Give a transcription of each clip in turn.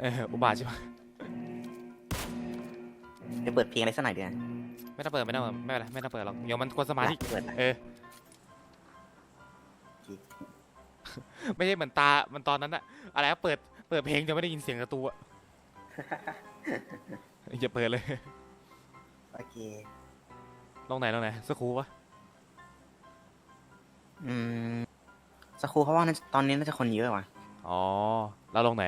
เอออุบาทใช่ไหมจะเปิดเพลงอะไรสักหน่อยเดียวไม่ต้องเปิดไม่ต้องเปิดไม่เป็นไรไม่ต้องเปิดหรอกเดี๋ยวมันกวนสมาธิ เปิดนะ เออไม่ใช่เหมือนตา มันตอนนั้นอะอะไรอะเปิด เปิดเพลงจะไม่ได้ยินเสียงประตูอะ อย่าเปิดเลย โอเค ลงไหนลงไหนสกครูปะอืมสักครู่เพราะว่าน่าจะตอนนี้น่าจะคนเยอะว่ะ อ๋อ แล้วลงไหน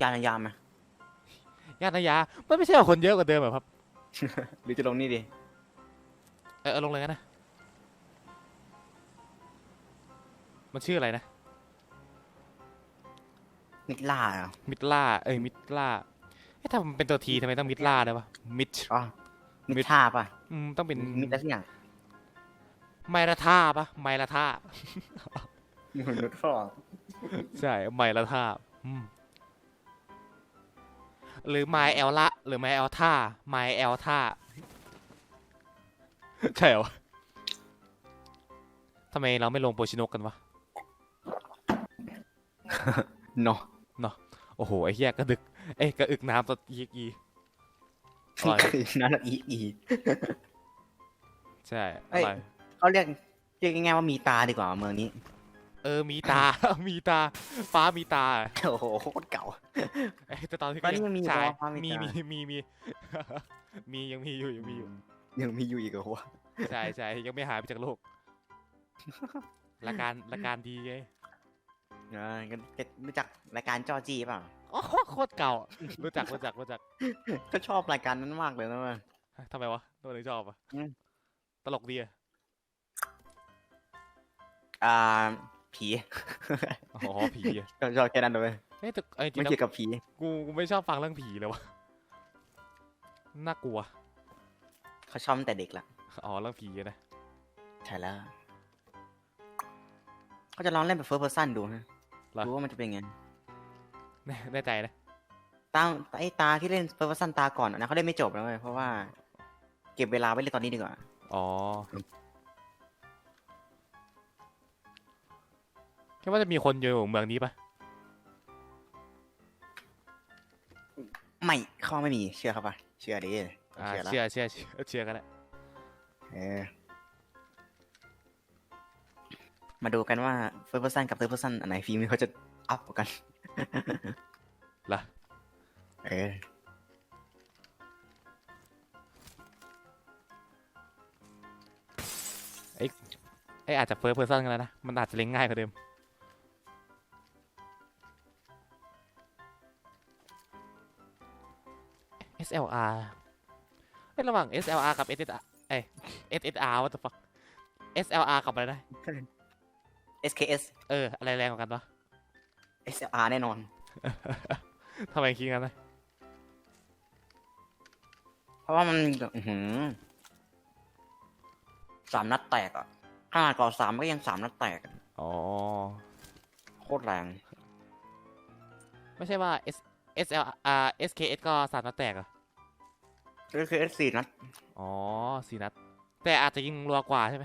ยานยามไหมย่านนายามันไม่ใช่ว่าคนเยอะกว่าเดิมเหรอครับ หรือจะลงนี่ดีเออเออลงเลยกันนะ มันชื่ออะไรนะ มิดล่าเหรอมิดล่า เอ้ย มิดล่าเอ๊ะถ้ามันเป็นตัวทีทำไมต้องมิดล่าด้วยวะ มิด อ๋อมิมิดดท่าป่ะอืมต้องเป็นมิดอะไรสักอย่างไมละท่าปะไมละท่ามิดฟอร์ใช่ไมละท่าอืม หรือไมแอลละ หรือไมแอลท่าไมแอลท่าใช่เหรอวะทำไมเราไม่ลงโปชิโนกกันวะโนโอ้โห ไอ้เหี้ยกระดึก เอ้ยกระอึกน้ำตัวยีกยีอร่อยนั่นแหละอีอีใช่เอ้อยร่อยเขาเรียกเรียกง่ายๆว่ามีตาดีกว่าเมืองนี้ เออมีตา มีตา ฟ้ามีตา โอ้โหโคตรเก่า เอ้ยแต่ตอนที่ตอนนี้ยังมีอยู่ฉายปะฟ้ามีมีตามีมีมีมี มียังมีอยู่ยังมีอยู่ ยังมีอยู่อีกเหรอวะใช่ใช่ยังไม่หายไปจากโลกละการละการดีไงเออก็ก็รู้จักรายการจอจีเปล่าโอ้โหโคตรเก่า รู้จักรู้จักรู้จักก็ชอบรายการนั้นมากเลยนะเว้ย ทำไมวะตัวนี้ชอบอะอืม ตลกดีอะอ่าผี อ๋อผีอะก็ชอบแค่นั้นเลย เว้ยเฮ้ยแต่เอ้ยจริไม่งเกี่ยวๆกับผี กูกูไม่ชอบฟังเรื่องผีเลยวะน่ากลัว เขาชอบตั้งแต่เด็กละอ๋อเรื่องผีอะนะ ใช่แล้วเขาจะลองเล่นแบบ first person ดูฮะเหรอ ดูว่ามันจะเป็นไงแน่แน่ใจนะ ตาไอ้ตาที่เล่น first person ตาก่อนอะนะเขาเล่นไม่จบนะเว้ยเพราะว่า เก็บเวลาไว้เล่นตอนนี้ดีกว่า อ๋อคิดว่าจะมีคนอยู่เมืองนี้ปะ ไม่เขาไม่มีเชื่อครับปะเชื่อดิอ่าเชื่อแล้วเชื่อเชื่อเชื่อเชื่อกันแหละเออมาดูกันว่า first person กับ third person อันไหนฟีมือเขาจะอัพกว่ากันล่ะเออไอยอาจจะเฟิร์สเพอร์ซันกันแล้วนะ มันอาจจะเล่นง่ายกว่าเดิม SLR เอ้ยระหว่าง SLR กับ SSR เอ้ย SSR what the fuck SLR กับอะไรนะ SKS เออ อะไรแรงกว่ากันวะ SLR แน่นอน ทำไมคิดกันนะเพราะว่ามันอื้อหือสามนัดแตกอะขนาดก่อสามก็ยังสามนัดแตกอะอ๋อ โคตรแรง ไม่ใช่ว่า S SLR SKS ก็สามนัดแตกเหรอะ ก็คือ S สี่นัด อ๋อสี่นัด แต่อาจจะยิงรัวกว่าใช่ไหม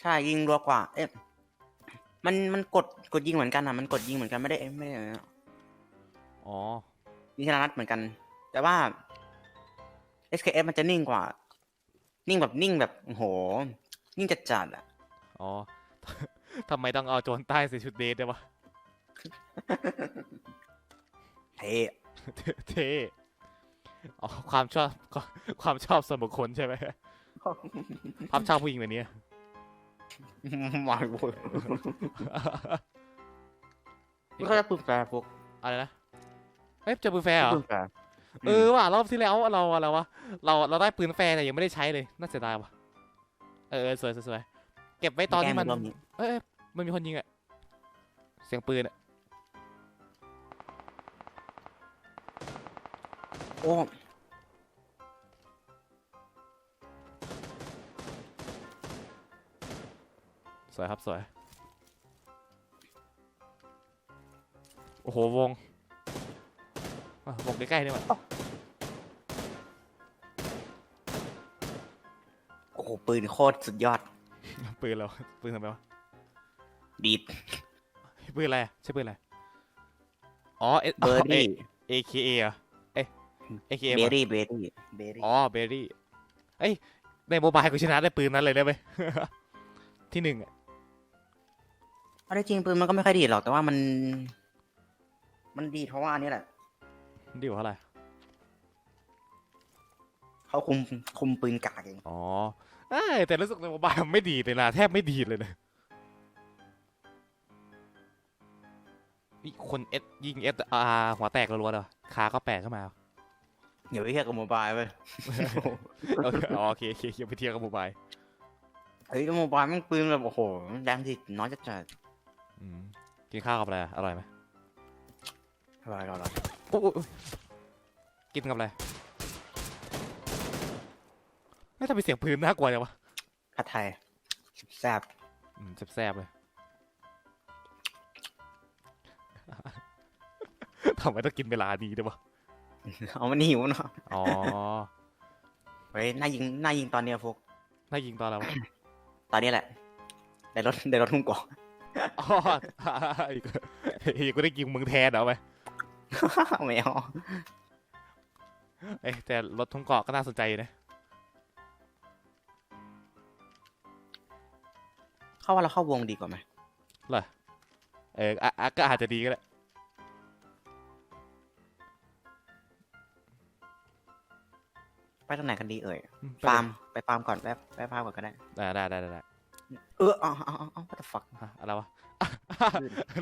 ใช่ยิงรัวกว่า เอ๊ะมันมันกดกดยิงเหมือนกันอะมันกดยิงเหมือนกันไม่ได้ไม่ได้อ๋อมีทีละนัดเหมือนกัน แต่ว่า SKS มันจะนิ่งกว่า นิ่งแบบนิ่งแบบโอ้โหนิ่งจัดจัดๆอะ อ๋อทำไมต้องเอาโจรใต้ใส่ชุดเดทด้วยวะ เท่ เท่ อ๋อความชอบความชอบส่วนบุคคลใช่ไหมความชอบผู้หญิงแบบนี้มาโว้ยนี่เขาจะปืนแฟร์พวกอะไรนะเฮ้ยเจอปืนแฟร์เหรอปืนแฟร์เออว่ะรอบที่แล้วเราอะไรวะเราเราได้ปืนแฟร์แต่ยังไม่ได้ใช้เลยน่าเสียดายว่ะเออเออสวยสวยสวยเก็บไว้ตอนที่มันแกล้งรอบนี้เอ้ยเอ้ยมันมีคนยิงอะเสียงปืนอะ โอ้สวยครับ สวย โอ้โห วงอะวงใกล้ๆนี่มันโอ้โหปืนโคตรสุดยอด ปืนเรา ปืนทำไมวะดีดปืนอะไรอะใช่ปืนอะไร อ๋อเบอร์รี่เอเคเออะ เอ้ยเอเคเอเบอร์รี่เบอร์รี่เบอร์รี่อ๋อเบอร์รี่เอ้ยในโมบายกูชนะได้ปืนนั้นเลยได้ไหมที่หนึ่งอะเอาได้จริงปืนมันก็ไม่ค่อยดีดหรอกแต่ว่ามัน มันดีดเพราะว่าอันนี้แหละ ดีกว่าเท่าไหร่เขาคุมคุมปืนกากเองอ๋อเอ้ยแต่รู้สึกในโมบายมันไม่ดีดเลยนะแทบไม่ดีดเลยนะนี่คนเอสยิงเอสอาหัวแตกรัวๆเลยขาก็แปลกเข้ามา เดี๋ยวไปเทียบกับโมบายไปโอเคอ๋อโอเคโอเคอย่าไปเทียบกับโมบายเฮ้ยโมบายมันปืนแบบโอ้โหแรงดิน้อยจัดจัดอืมกินข้าวกับอะไรอะอร่อยไหมอะไรอะไรโอ้ยโอ้โอ้ยกินกับอะไรไม่ทำเป็นเสียงพื้นน่ากลัวจังวะผัดไทยแซ่บอืมแซ่บๆเลยทำไมต้องกินเวลานี้ด้วยวะ เอามันหิวเนาะอ๋อเฮ้ยน่ายิงน่ายิงตอนเนี้ยพวกน่ายิงตอนแล้วะตอนนี้แหละได้รถได้รถทุ่งกอกอ๋ออีกอีกก็ได้ยิงมึงแทนเอาไหมไม่เอาเอ้ยแต่รถทุ่งเกาะก็น่าสนใจอยู่นะ เข้าว่าเราเข้าวงดีกว่าไหมเหรอ เอออะอะก็อาจจะดีก็ได้ ไปตรงไหนกันดีเอ่ยอืมฟาร์มไปฟาร์มก่อนแวบแวบฟาร์มก่อนก็ได้ได้ได้ได้ได้ได้เออเอาเอาเอาเอา what the fuck ฮะอะไรวะ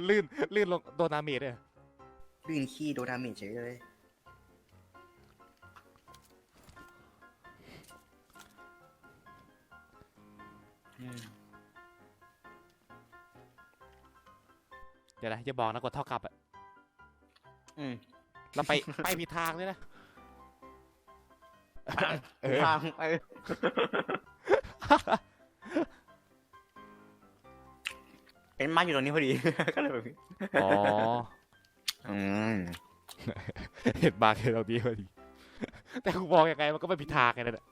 ลื่นลื่นลงโดนนาเมดเลยลื่นขี้โดนดาเมจเฉยเลยอืมเดี๋ยวนะอย่าบอกนะกดเท่ากับอะอืมเราไปไปผิดทางเลยนะ เออฟาร์มเออเป็นมาอยู่ตรงนี้พอดี ก็เลยแบบนี้อ๋อ อืมเห็นบาร์เห็นเราดีพอดี แต่กูบอกยังไงมันก็ไม่ผิดทางไงนั่นแหละ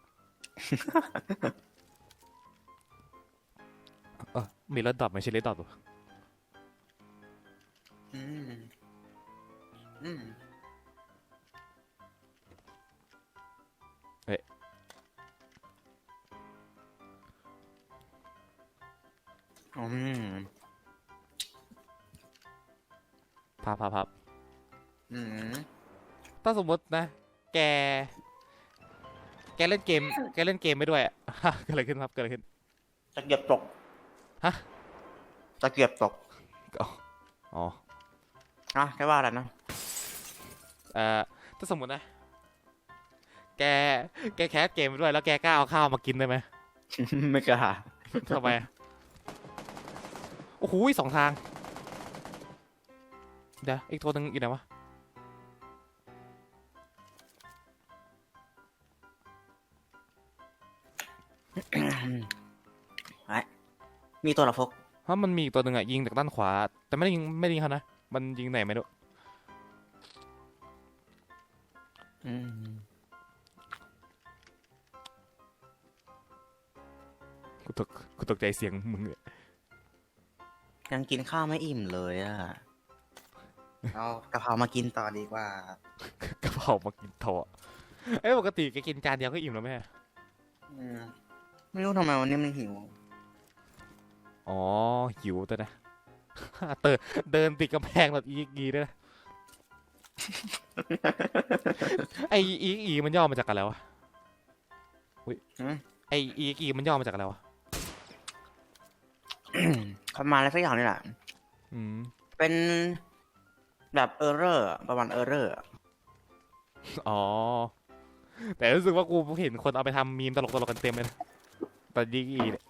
เออมีรถดรอปไหมใช่รถดรอปเหรออืมอืม อืมพับพับพับอืมถ้าสมมตินะ แก แกเล่นเกม แกเล่นเกมไม่ด้วยอะ เกิดอะไรขึ้นครับ เกิดอะไรขึ้น ตะเกียบตกฮะ ตะเกียบตกอ๋อ อะแค่ว่าอะไรนะ เอ่อ ถ้าสมมตินะ แก แกแคสเกมไปด้วยแล้วแกกล้าเอาข้าวมากินได้ไหมไม่กล้าทำไมอะโอ้โหสองทาง เดี๋ยวอีกตัวหนึ่งอยู่ไหนวะไอ้มีตัวเหรอพกเพราะมันมีอีกตัวหนึ่งอะยิงจากด้านขวา แต่ไม่ได้ยิงไม่ได้ยิงเขานะ มันยิงไหนไม่รู้ กูตกกูตกใจเสียงมึงเนี่ยยังกินข้าวไม่อิ่มเลยอะ เอากะเพรามากินต่อดีกว่า กระเพรามากินโถอะเอ้ยปกติแกกินจานเดียวก็อิ่มแล้วไหมอืมไม่รู้ทำไมวันนี้มันหิว อ๋อหิวตัวนะ เตอเดินติดกำแพงแบบอีกอีด้วยนะ ไออีกอีมันย่อมาจากอะไรวะอุ้ยหืมไออีกอีมันย่อมาจากอะไรวะ ประมาณอะไรสักอย่างนี่แหละอืมเป็นแบบเออร์เรอร์ประมาณเออร์เรอร์อ๋อ แต่รู้สึกว่ากูเห็นคนเอาไปทำมีมตลกตลกๆกันเต็มเลยนะแต่อีกอีเนี่ย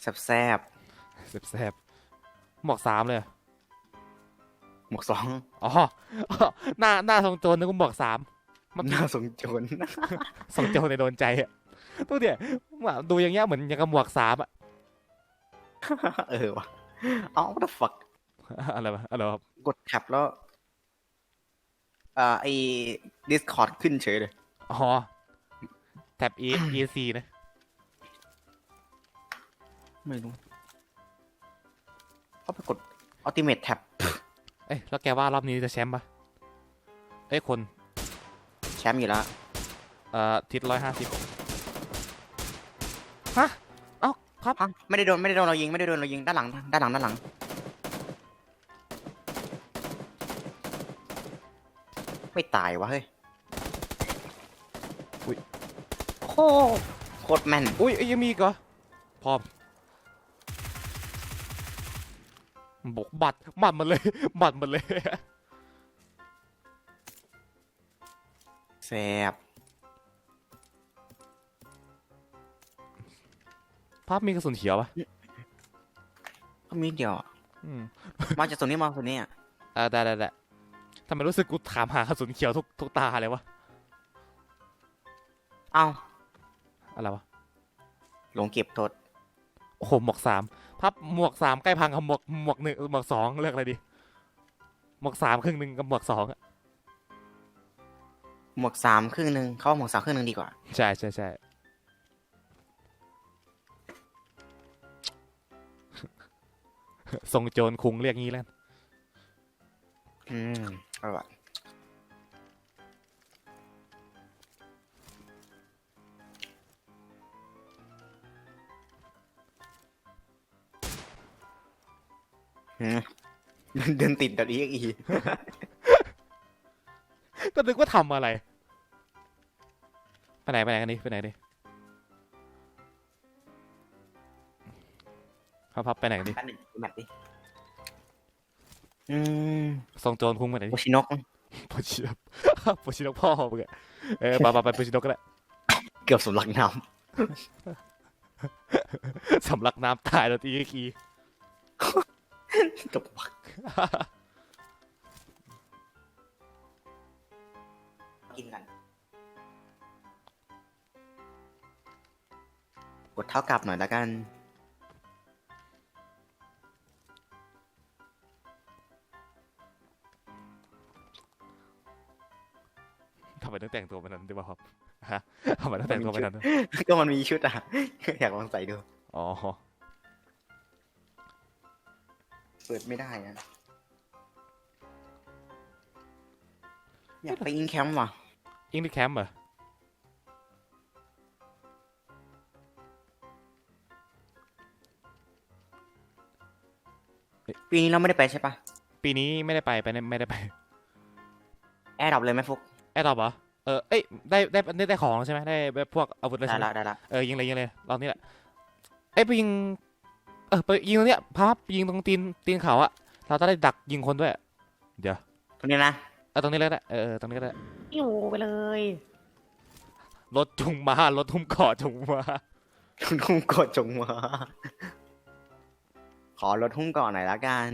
แซบแซ่บๆหมวกสามเลยเหรอๆหมวกสองอ๋อหน้าหน้าทรงโจรนึกว่าหมวกสามมันน่าสงจนทรงโจรในโดนใจอะตัวเดียวว่าดูอย่างเงี้ยเหมือนอย่างกับหมวกสามอะเออวะเอา what the fuck อะไรวะอะไรวะกดแท็บแล้วอ่าไอ้ Discord ขึ้นเฉยเลยอ๋อแท็บ E E C นะ ไม่รู้เขาไปกด Ultimate Tab เอ้ยแล้วแกว่ารอบนี้จะแชมป์ปะเอ้ยคนแชมป์อยู่แล้ว เอ่อทิศร้อยห้าสิบฮะเอ้าพับฮะไม่ได้โดนไม่ได้โดนเรายิงไม่ได้โดนเรายิงด้านหลังด้านหลังด้านหลัง ไม่ตายวะเฮ้ยอุ๊ยโคตรโคตรแม่นอุ้ยเอ้ยยังมีอีกเหรอพร้อม บกบัตรบัตรมันเลย บัตรมันเลยแสบภาพมีกระสุนเขียวปะก็มีเดียวอะอืมมาจากส่วนนี้มาส่วนนี้อะอ่าได้ได้ได้ทำไมรู้สึกกูถามหากระสุนเขียวทุกทุกตาเลยวะ เอ้าอะไรวะหลงเก็บโทษโอ้โหหมวกสาม พับหมวกสามใกล้พังกับหมวกหมวกหนึ่งหมวกสองเลือกอะไรดีหมวกสามครึ่งหนึ่งกับหมวกสองอะหมวกสามครึ่งหนึ่งเขาว่าหมวกสามครึ่งหนึ่งดีกว่า ใช่ใช่ใช่ทรงโจรคุงเรียกงี้แล้วกันอืมเอาละ เดินติดกับอีกอีก็นึกว่าทำอะไร ไปไหนไปไหนกันดิไปไหนดิพับพับไปไหนกันดิอันหนึ่งดูแมปดิอืมทรงโจรคุงไปไหนโอดิชินกโปชิโนกโปชิโนกพ่อมึงอะเออไปไปไปโปชิโนกก็ได้เกือบสำลักน้สำลักน้ำตายแล้วตีกีำตกวักกินกัน กดเท่ากับหน่อยแล้วกัน ทำไมต้องแต่งตัวแบบนั้นด้วยวะครับฮะทำไมต้องแต่งตัวแบบนั้นด้วยก็มันมีชุดอะ อยากลองใส่ดู อ๋อ เปิดไม่ได้อะอยากไปอินแคมป์ว่ะ อิงดิแคมป์เหรอ ปีนี้เราไม่ได้ไปใช่ปะปีนี้ไม่ได้ไปไปไม่ไม่ได้ไปแอร์ดับเลยไหมฟุกแอดดอปเหรอ เออ เอ้ย ได้ได้ได้ได้ของแล้วใช่ไหมได้ได้พวกอาวุธแล้วได้ใช่ไหมละได้ละเออยิงเลยยิงเลยรอบนี้แหละ เอ้ยไปยิงเออไปยิงตรงเนี้ยพับยิงตรงตีนตีนเขาอะเราจะได้ดักยิงคนด้วย เดี๋ยวตรงนี้นะเออตรงนี้เลยก็ได้เออเออตรงนี้ก็ได้อยู่ไปเลยรถจุงมารถทุ่มเกาะจุงมาคุณทุ่งกดจงมา ขอลดหุ้งก่อนหน่อยละกัน